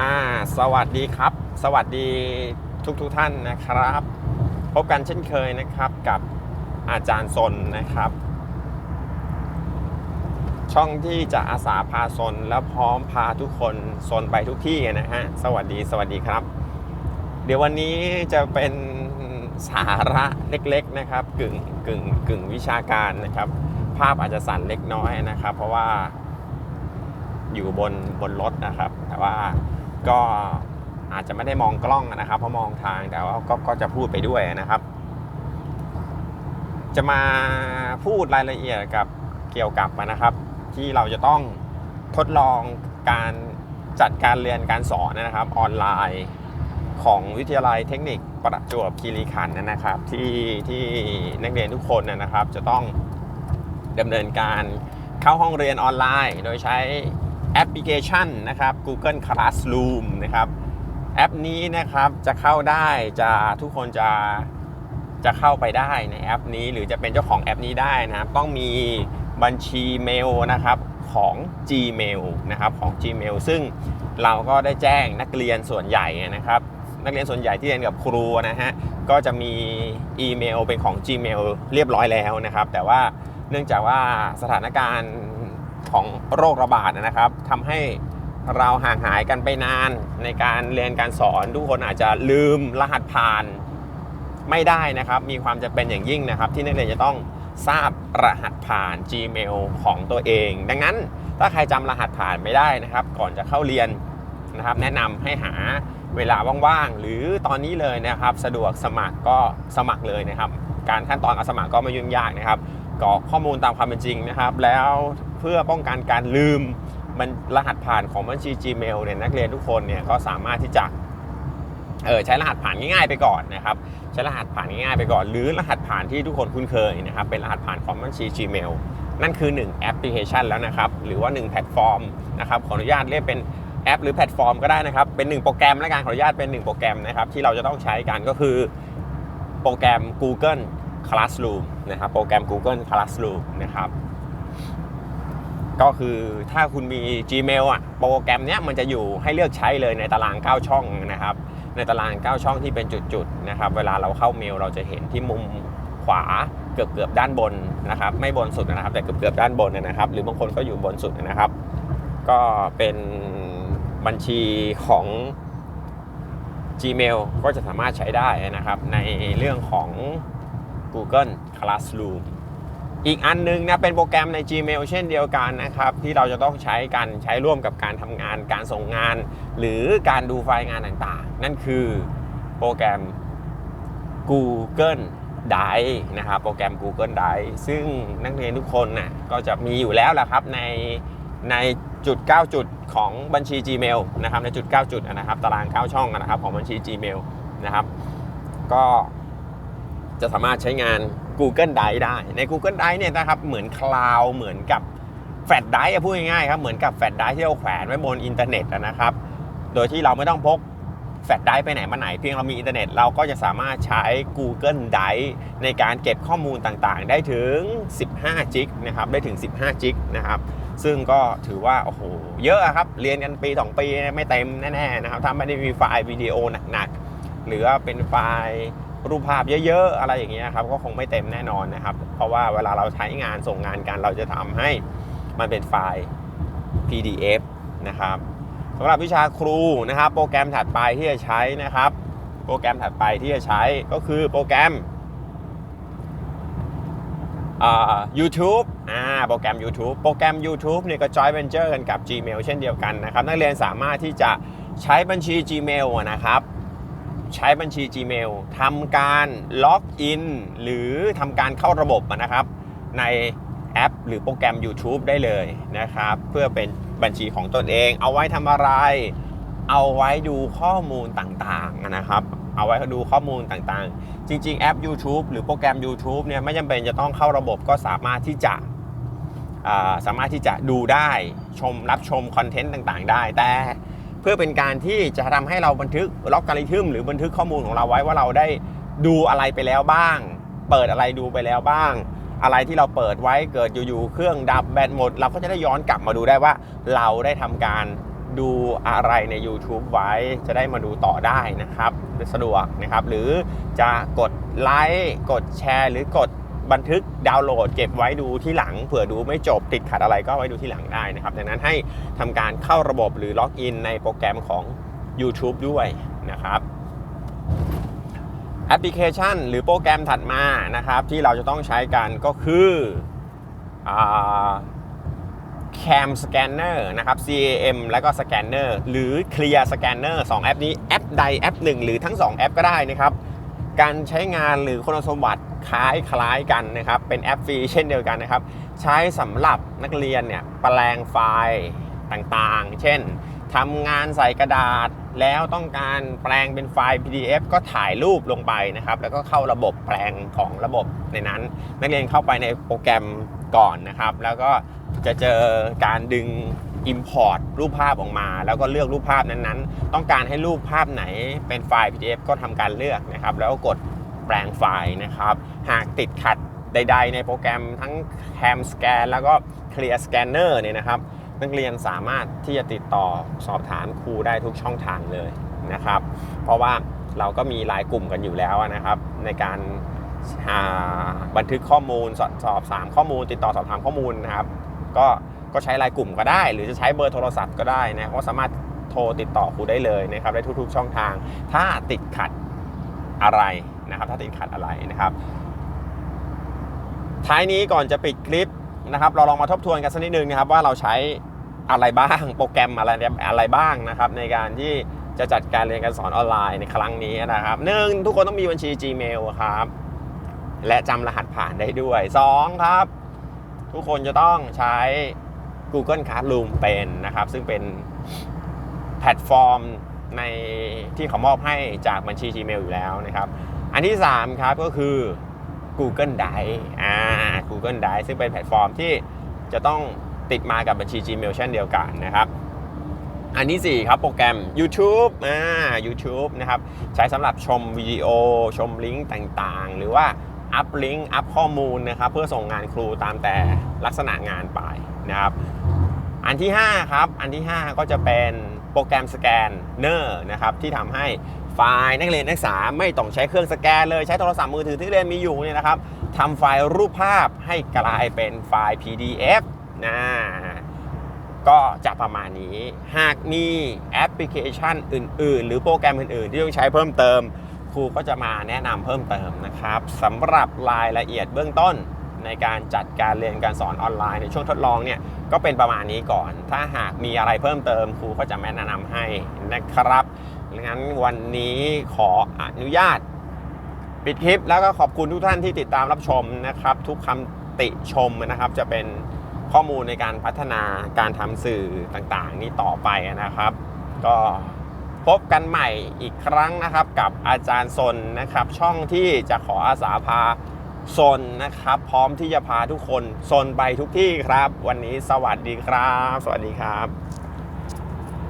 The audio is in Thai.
อ่าสวัสดีครับ สวัสดีทุกทุกท่านนะครับ พบกันเช่นเคยนะครับกับอาจารย์ซนนะครับ ช่องที่จะอาสาพาซนและพร้อมพาทุกคนซนไปทุกที่นะฮะสวัสดีสวัสดีครับ เดี๋ยววันนี้จะเป็นสาระเล็กๆนะครับ กึ่งกึ่งกึ่งวิชาการนะครับ ภาพอาจจะสั่นเล็กน้อยนะครับ เพราะว่าอยู่บนบนรถนะครับ แต่ว่า ก็อาจจะไม่ได้มองกล้องนะครับ เพราะมองทางแต่ว่าก็ก็จะพูดไปด้วยนะครับ จะมาพูดรายละเอียดกับเกี่ยวกับนะครับ ที่เราจะต้องทดลองการจัดการเรียนการสอนนะครับออนไลน์ของวิทยาลัยเทคนิคประจวบคีรีขันธ์นะครับ ที่ที่นักเรียนทุกคนนะครับ จะต้องดำเนินการเข้าห้องเรียนออนไลน์ โดยใช้ แอปพลิเคชันนะครับ Google Classroom นะครับแอปนี้นะครับจะเข้าได้จะทุกคนจะจะเข้าไปได้ในแอปนี้ หรือจะเป็นเจ้าของแอปนี้ได้นะครับ ต้องมีบัญชีเมลนะครับของ Gmail นะครับของ Gmail ซึ่งเราก็ได้แจ้งนักเรียนส่วนใหญ่นะครับ นักเรียนส่วนใหญ่ที่เรียนกับครูนะฮะก็จะมีอีเมลเป็นของ Gmail เรียบร้อยแล้วนะครับ แต่ว่าเนื่องจากว่าสถานการณ์ ของโรคระบาดนะครับทำให้เราห่างหายกันไปนานในการเรียนการสอน ทุกคนอาจจะลืมรหัสผ่านไม่ได้นะครับ มีความจะเป็นอย่างยิ่งนะครับ ที่นักเรียนจะต้องทราบรหัสผ่าน Gmail ของตัวเอง ดังนั้นถ้าใครจำรหัสผ่านไม่ได้นะครับ ก่อนจะเข้าเรียนนะครับ แนะนำให้หาเวลาว่างๆ หรือตอนนี้เลยนะครับ สะดวกสมัครก็สมัครเลยนะครับ การขั้นตอนการสมัครก็ไม่ยุ่งยากนะครับ กรอกข้อมูลตามความเป็นจริงนะครับ แล้วเพื่อป้องกันการลืมมันรหัสผ่านของบัญชี Gmail เนี่ยนักเรียนทุกคนเนี่ยก็สามารถที่จะเออใช้รหัสผ่านง่ายๆไปก่อนนะครับใช้รหัสผ่านง่ายๆไปก่อน หรือรหัสผ่านที่ทุกคนคุ้นเคยนะครับเป็นรหัสผ่านของบัญชี Gmail นั่นคือ 1 แอปพลิเคชันแล้วนะครับหรือว่า 1 แพลตฟอร์มนะครับขออนุญาตเรียกเป็นแอปหรือแพลตฟอร์มก็ได้นะครับ เป็น 1 โปรแกรมและการขออนุญาตเป็น 1 โปรแกรมนะครับที่เราจะต้องใช้กันก็คือโปรแกรม Google Classroom นะครับโปรแกรม Google Classroom นะครับก็คือถ้าคุณมี Gmail อะโปรแกรมเนี้ยมันจะอยู่ให้เลือกใช้เลยในตาราง 9 ช่องนะครับ ในตาราง 9 ช่องที่เป็นจุดๆนะครับเวลาเราเข้าเมลเราจะเห็นที่มุมขวาเกือบเกือบๆด้านบนนะครับไม่บนสุดนะครับ แต่เกือบเกือบๆด้านบนนะครับ หรือบางคนก็อยู่บนสุดนะครับ ก็เป็นบัญชีของ Gmail ก็จะสามารถใช้ได้นะครับ ในเรื่องของ Google Classroom อีกอันนึงนะเป็นโปรแกรมใน Gmail เช่นเดียวกันนะครับที่เราจะต้องใช้กันใช้ร่วมกับการทำงานการส่งงาน หรือการดูไฟล์งานต่างๆ นั่นคือโปรแกรม Google Drive นะครับโปรแกรม Google Drive ซึ่งนักเรียนทุกคนน่ะก็จะมีอยู่แล้วแหละครับในในจุด 9 จุดของบัญชี Gmail นะครับในจุด 9 จุดนะครับตาราง 9 ช่องนะครับของบัญชี Gmail นะครับก็ จะสามารถใช้งาน Google Drive ได้ ใน Google Drive เนี่ยนะครับเหมือนคลาวเหมือนกับแฟลชไดรฟ์พูดง่ายๆครับเหมือนกับแฟลชไดรฟ์ที่เราแขวนไว้บนอินเทอร์เน็ตนะครับโดยที่เราไม่ต้องพกแฟลชไดรฟ์ไปไหนมาไหนเพียงเรามีอินเทอร์เน็ตเราก็จะสามารถใช้ Google Drive ในการเก็บข้อมูลต่างๆ ได้ถึง 15 จิกนะครับได้ถึง 15 จิกนะครับซึ่งก็ถือว่าโอ้โหเยอะอะครับเรียนกันปี 2 ปีไม่เต็มแน่ๆนะครับถ้าไม่ได้มีไฟล์วิดีโอหนักๆหรือว่าเป็นไฟล์ รูปภาพเยอะๆ อะไรอย่างเงี้ยครับก็คงไม่เต็มแน่นอนนะครับ เพราะว่าเวลาเราใช้งานส่งงานกันเราจะทำให้มันเป็นไฟล์ PDF นะครับสำหรับวิชาครูนะครับโปรแกรมถัดไปที่จะใช้นะครับ โปรแกรมถัดไปที่จะใช้ก็คือโปรแกรม YouTube อ่าโปรแกรม YouTube โปรแกรม YouTube เนี่ยก็ joint venture กันกับ Gmail เช่นเดียวกันนะครับ นักเรียนสามารถที่จะใช้บัญชี Gmail นะครับ ใช้บัญชี Gmail ทำการล็อกอินหรือทำการเข้าระบบนะครับ ในแอป หรือโปรแกรม YouTube ได้เลยนะครับ เพื่อเป็นบัญชีของตนเอง เอาไว้ทำอะไร เอาไว้ดูข้อมูลต่างๆนะครับ เอาไว้ดูข้อมูลต่างๆ จริง ๆ แอป YouTube หรือโปรแกรม YouTube เนี่ยไม่จำเป็นจะต้องเข้าระบบก็สามารถที่จะาสามารถที่จะดูได้ชมรับชมคอนเทนต์ต่างๆ ได้แต่ เพื่อเป็นการที่จะทำให้เราบันทึกล็อกการิทึมหรือบันทึกข้อมูลของเราไว้ว่าเราได้ดูอะไรไปแล้วบ้าง เปิดอะไรดูไปแล้วบ้าง อะไรที่เราเปิดไว้เกิดอยู่ๆเครื่องดับแบตหมด เราก็จะได้ย้อนกลับมาดูได้ว่า เราได้ทำการดูอะไรใน YouTube ไว้จะได้มาดูต่อได้นะครับ สะดวกนะครับ หรือจะกดไลค์กดแชร์ หรือกด บันทึกดาวน์โหลด เก็บไว้ดูที่หลังเผื่อดูไม่จบติดขัดอะไรก็ไว้ดูที่หลังได้นะครับดังนั้นให้ทำการเข้าระบบหรือล็อกอินในโปรแกรมของ YouTube ด้วยนะครับแอปพลิเคชัน หรือโปรแกรมถัดมานะครับ ที่เราจะต้องใช้กันก็คืออ่า Cam Scanner นะครับ CAM แล้วก็ Scanner หรือ Clear Scanner 2 แอปนี้ แอปใดแอปหนึ่งหรือทั้ง 2 แอปก็ได้นะครับ การใช้งานหรือคุณสมบัติ คล้ายคล้ายกันนะครับ เป็นแอปฟรีเช่นเดียวกันนะครับ ใช้สำหรับนักเรียนเนี่ยแปลงไฟล์ต่างๆ เช่นทำงานใส่กระดาษแล้วต้องการแปลงเป็นไฟล์ PDF ก็ถ่ายรูปลงไปนะครับ แล้วก็เข้าระบบแปลงของระบบในนั้น นักเรียนเข้าไปในโปรแกรมก่อนนะครับ แล้วก็จะเจอการดึง Import รูปภาพออกมา แล้วก็เลือกรูปภาพนั้นๆ ต้องการให้รูปภาพไหนเป็นไฟล์ PDF ก็ทำการเลือกนะครับ แล้วก็กด ปลงไฟล์นะครับ หากติดขัดใด ๆ ในโปรแกรมทั้ง Cam Scan แล้วก็ Clear Scanner เนี่ยนะครับ นักเรียนสามารถที่จะติดต่อสอบถามครูได้ทุกช่องทางเลยนะครับ เพราะว่าเราก็มีรายกลุ่มกันอยู่แล้วนะครับ ในการหาบันทึกข้อมูลสอบสอบถามข้อมูล ติดต่อสอบถามข้อมูลนะครับ ก็ก็ใช้รายกลุ่มก็ได้ หรือจะใช้เบอร์โทรศัพท์ก็ได้นะก็สามารถโทรติดต่อครูได้เลยนะครับได้ทุกๆ ช่องทาง ถ้าติดขัดอะไร นะครับถ้าติดขัดอะไรนะครับท้ายนี้ก่อนจะปิดคลิปนะครับเราลองมาทบทวนกันสักนิดนึงนะครับว่าเราใช้อะไรบ้างโปรแกรมอะไรอะไรบ้างนะครับในการที่จะจัดการเรียนการสอนออนไลน์ในครั้งนี้นะครับหนึ่งทุกคนต้องมีบัญชี Gmail ครับและจำรหัสผ่านได้ด้วยสองครับ ทุกคนจะต้องใช้ Google Classroom เป็นนะครับ ซึ่งเป็นแพลตฟอร์มในที่เขามอบให้จากบัญชี Gmail อยู่แล้วนะครับ อันที่ 3 ครับก็คือ Google Drive อ่า Google Drive ซึ่งเป็นแพลตฟอร์มที่จะต้องติดมากับบัญชี Gmail เช่นเดียวกันนะครับ อันที่ 4 ครับโปรแกรม YouTube อ่า YouTube นะครับ ใช้สำหรับชมวิดีโอ ชมลิงก์ต่างๆ หรือว่าอัพลิงก์อัพข้อมูลนะครับ เพื่อส่งงานครูตามแต่ลักษณะงานไปนะครับ อันที่ 5 ครับ อันที่ 5 ก็จะเป็นโปรแกรมสแกนเนอร์นะครับที่ทำให้ ไฟล์นักเรียนนักศึกษาไม่ต้องใช้เครื่องสแกนเลยใช้โทรศัพท์มือถือที่เรียนมีอยู่เนี่ยนะครับทำไฟล์รูปภาพให้กลายเป็นไฟล์ PDF นะก็จะประมาณนี้ หากมีแอปพลิเคชันอื่น ๆ หรือโปรแกรมอื่น ๆ ที่ต้องใช้เพิ่มเติม ครูก็จะมาแนะนำเพิ่มเติมนะครับสำหรับรายละเอียดเบื้องต้นในการจัดการเรียนการสอนออนไลน์ในช่วงทดลองเนี่ยก็เป็นประมาณนี้ก่อน ถ้าหากมีอะไรเพิ่มเติมครูก็จะแนะนำให้นะครับ งั้นวันนี้ขออนุญาต ปิดคลิปแล้วก็ขอบคุณทุกท่านที่ติดตามรับชมนะครับ ทุกคำติชมนะครับ จะเป็นข้อมูลในการพัฒนาการทำสื่อต่างๆ นี้ต่อไปนะครับ ก็พบกันใหม่อีกครั้งนะครับ กับอาจารย์ซนนะครับ ช่องที่จะขออาสาพาซนนะครับ พร้อมที่จะพาทุกคนซนไปทุกที่ครับ วันนี้สวัสดีครับ สวัสดีครับ